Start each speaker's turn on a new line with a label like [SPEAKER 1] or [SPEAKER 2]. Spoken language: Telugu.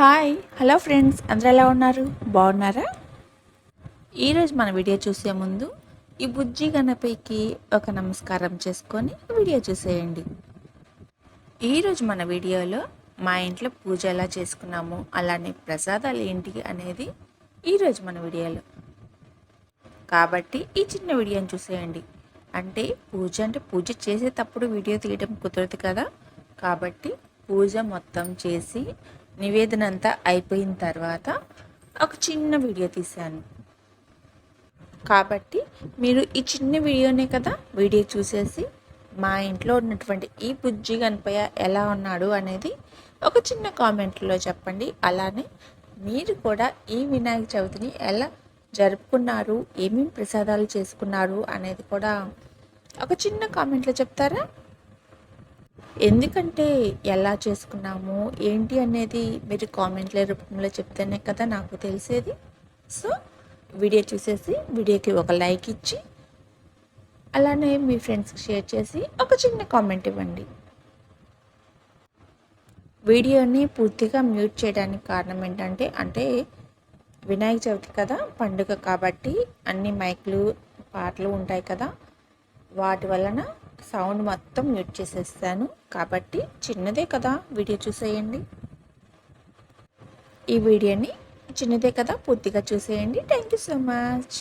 [SPEAKER 1] హాయ్. హలో ఫ్రెండ్స్ అందరూ ఎలా ఉన్నారు? బాగున్నారా? ఈరోజు మన వీడియో చూసే ముందు ఈ బుజ్జి గణపైకి ఒక నమస్కారం చేసుకొని వీడియో చూసేయండి. ఈరోజు మన వీడియోలో మా ఇంట్లో పూజ ఎలా చేసుకున్నాము అలానే ప్రసాదాలు ఏంటి అనేది ఈరోజు మన వీడియోలో. కాబట్టి ఈ చిన్న వీడియోని చూసేయండి. అంటే పూజ అంటే పూజ చేసేటప్పుడు వీడియో తీయడం కుదరదు కదా. కాబట్టి పూజ మొత్తం చేసి నివేదన అంతా అయిపోయిన తర్వాత ఒక చిన్న వీడియో తీశాను. కాబట్టి మీరు ఈ చిన్న వీడియోనే కదా వీడియో చూసేసి మా ఇంట్లో ఉన్నటువంటి ఈ బుజ్జి గణపయ్య ఎలా ఉన్నాడు అనేది ఒక చిన్న కామెంట్లో చెప్పండి. అలానే మీరు కూడా ఈ వినాయక చవితిని ఎలా జరుపుకున్నారు ఏమేమి ప్రసాదాలు చేసుకున్నారు అనేది కూడా ఒక చిన్న కామెంట్లో చెప్తారా? ఎందుకంటే ఎలా చేసుకున్నాము ఏంటి అనేది మీరు కామెంట్ల రూపంలో చెప్తేనే కదా నాకు తెలిసేది. సో వీడియో చూసేసి వీడియోకి ఒక లైక్ ఇచ్చి అలానే మీ ఫ్రెండ్స్కి షేర్ చేసి ఒక చిన్న కామెంట్ ఇవ్వండి. వీడియోని పూర్తిగా మ్యూట్ చేయడానికి కారణం ఏంటంటే అంటే వినాయక చవితి కదా పండుగ కాబట్టి అన్ని మైక్లు పాటలు ఉంటాయి కదా. వాటి వలన సౌండ్ మొత్తం మ్యూట్ చేసేస్తాను. కాబట్టి చిన్నదే కదా వీడియో చూసేయండి. ఈ వీడియోని చిన్నదే కదా పూర్తిగా చూసేయండి. Thank you so much.